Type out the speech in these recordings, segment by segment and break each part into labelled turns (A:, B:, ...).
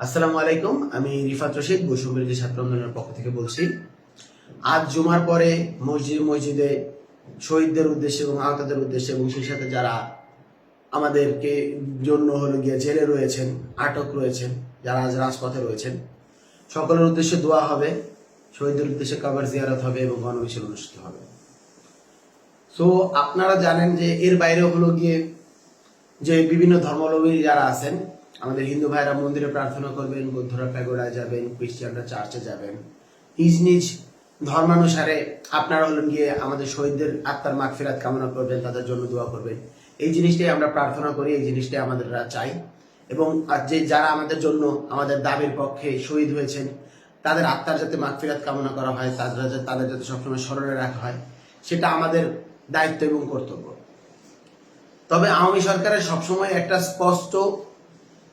A: আসসালামু আলাইকুম, আমি রিফাত রশিদ বৈষম্যবিরোধী ছাত্র আন্দোলনের পক্ষ থেকে বলছি। আজ জুমার পরে মসজিদ, মসজিদে শহীদদের উদ্দেশ্যে এবং আহতদের উদ্দেশ্যে এবং সেই সাথে যারা আমাদেরকে জন্য হলো গিয়ে জেলে রয়েছেন, আটক রয়েছেন, যারা আজ রাজপথে রয়েছেন, সকলের উদ্দেশ্যে দোয়া হবে, শহীদদের উদ্দেশ্যে কাবার জিয়ারত হবে এবং গণমিছিল অনুষ্ঠিত হবে। সো আপনারা জানেন যে এর বাইরেও হলো গিয়ে যে বিভিন্ন ধর্মাবলম্বী যারা আছেন আমাদের হিন্দু ভাইরা মন্দিরে প্রার্থনা করবেন, বৌদ্ধরা প্যাগোডায় যাবেন, খ্রিস্টানরা চার্চে যাবেন। নিজ নিজ ধর্মানুসারে আপনারা হলেন গিয়ে আমাদের শহীদদের আত্মার মাগফিরাত কামনা করবেন, তাদের জন্য দোয়া করবেন। এই জিনিসটাই আমরা প্রার্থনা করি, এই জিনিসটাই আমাদের চাই। এবং যে যারা আমাদের জন্য আমাদের দাবির পক্ষে শহীদ হয়েছেন, তাদের আত্মার যাতে মাগফিরাত কামনা করা হয়, তাদের তাদের যাতে সবসময় স্মরণে রাখা হয়, সেটা আমাদের দায়িত্ব এবং কর্তব্য। তবে আওয়ামী সরকারের সবসময় একটা স্পষ্ট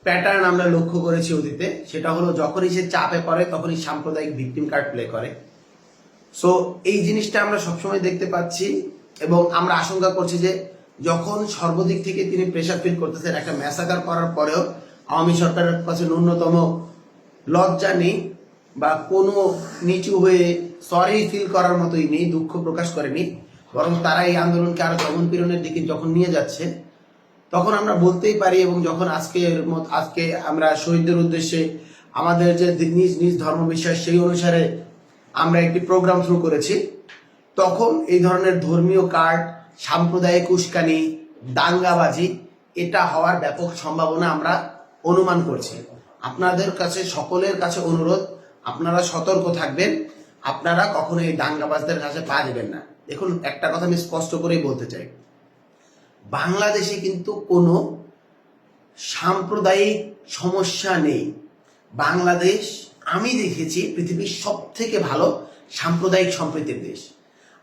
A: প্যাটার্ন আমরা লক্ষ্য করেছি অতীতে, সেটা হলো যখনই সে চাপে পড়ে, তখনই সাম্প্রদায়িক ভিকটিম কার্ড প্লে করে। সো এই জিনিসটা আমরা সবসময় দেখতে পাচ্ছি এবং আমরা আশঙ্কা করছি যে যখন সর্বদিক থেকে তিনি প্রেশার ফিল করতেছেন একটা ম্যাসাকার করার পরেও, আওয়ামী সরকারের কাছে ন্যূনতম লজ্জা নেই বা কোনো নিচু হয়ে সরি ফিল করার মতোই নেই, দুঃখ প্রকাশ করেনি। বরং তারা এই আন্দোলনকে আরও দমন পীড়নের দিকে যখন নিয়ে যাচ্ছে তখন আমরা বলতেই পারি এবং যখন আজকের মত আজকে আমরা শহীদদের উদ্দেশ্যে আমাদের যে নিজ নিজ ধর্ম বিশ্বাস সেই অনুসারে আমরা একটি প্রোগ্রাম শুরু করেছি, তখন এই ধরনের ধর্মীয় কার্ড, সাম্প্রদায়িক উস্কানি, দাঙ্গাবাজি, এটা হওয়ার ব্যাপক সম্ভাবনা আমরা অনুমান করছি। আপনাদের কাছে, সকলের কাছে অনুরোধ, আপনারা সতর্ক থাকবেন, আপনারা কখনো এই দাঙ্গাবাজদের কাছে পা দেবেন না। দেখুন, একটা কথা আমি স্পষ্ট করেই বলতে চাই। বাংলাদেশে কিন্তু কোনো সাম্প্রদায়িক সমস্যা নেই। বাংলাদেশ, আমি দেখেছি, পৃথিবীর সব থেকে ভালো সাম্প্রদায়িক সম্প্রীতির দেশ।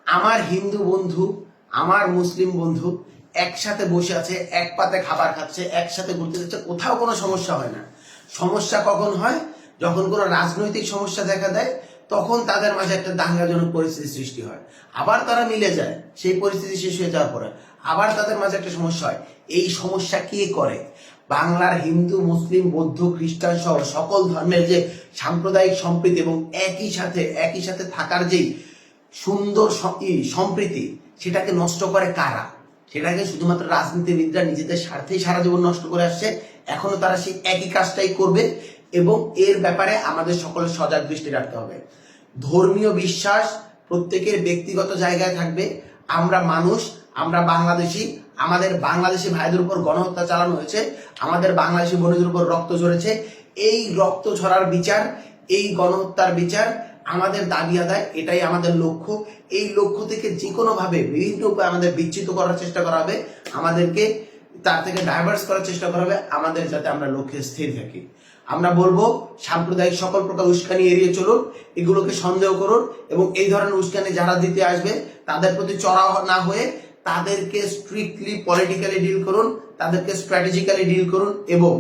A: আমার হিন্দু বন্ধু, আমার মুসলিম বন্ধু একসাথে বসে আছে, এক পাতে খাবার খাচ্ছে, একসাথে ঘুরতে যাচ্ছে, কোথাও কোনো সমস্যা হয় না। সমস্যা কখন হয়? যখন কোনো রাজনৈতিক সমস্যা দেখা দেয়, তখন তাদের মাঝে একটা দাঙ্গাজনক পরিস্থিতি সৃষ্টি হয়। আবার তারা মিলে যায়, সেই পরিস্থিতি শেষ হয়ে যাওয়ার পরে। আবার তাদের মাঝে একটা সমস্যা হয়। এই সমস্যা কে করে? বাংলার হিন্দু, মুসলিম, বৌদ্ধ, খ্রিস্টান সহ সকল ধর্মের যে সাম্প্রদায়িক সম্প্রীতি এবং একই সাথে একই সাথে থাকার যেই সুন্দর সম্প্রীতি, সেটাকে নষ্ট করে কারা? সেটাকে শুধুমাত্র রাজনীতিবিদরা নিজেদের স্বার্থেই সারা জীবন নষ্ট করে আসছে। এখনও তারা সেই একই কাজটাই করবে এবং এর ব্যাপারে আমাদের সকলের সজাগ দৃষ্টি রাখতে হবে। ধর্মীয় বিশ্বাস প্রত্যেকের ব্যক্তিগত জায়গায় থাকবে। আমরা মানুষ আমরা বাংলাদেশি, আমাদের বাংলাদেশি ভাইদের উপর গণহত্যা চালানো হয়েছে, আমাদের বাংলাদেশি বোনদের উপর রক্ত ঝরেছে। এই রক্ত ঝরার বিচার, এই গণহত্যার বিচার আমাদের দাবি আদায়, এটাই আমাদের লক্ষ্য। এই লক্ষ্য থেকে যে কোনো ভাবে বিভিন্ন উপায়ে আমাদের বিচ্ছিত করার চেষ্টা করা হবে। আমাদেরকে তার থেকে ডাইভার্স করার চেষ্টা করা হবে, আমাদের যাতে আমরা লক্ষ্যে স্থির থাকি। আমরা বলব, সাম্প্রদায়িক সকল প্রকার উস্কানি এড়িয়ে চলুন, এগুলোকে সন্দেহ করুন এবং এই ধরনের উস্কানি যারা দিতে আসবে, তাদের প্রতি চড়া না হয়ে তাদেরকে স্ট্রিক্টলি পলিটিক্যালি ডিল করুন, তাদেরকে স্ট্র্যাটেজিক্যালি ডিল করুন এবং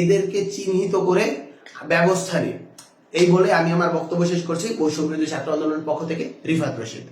A: এদেরকে চিহ্নিত করে ব্যবস্থা নিন। এই বলে আমি আমার বক্তব্য শেষ করছি। বিরোধী ছাত্র আন্দোলনের পক্ষ থেকে রিফাত রশিদ।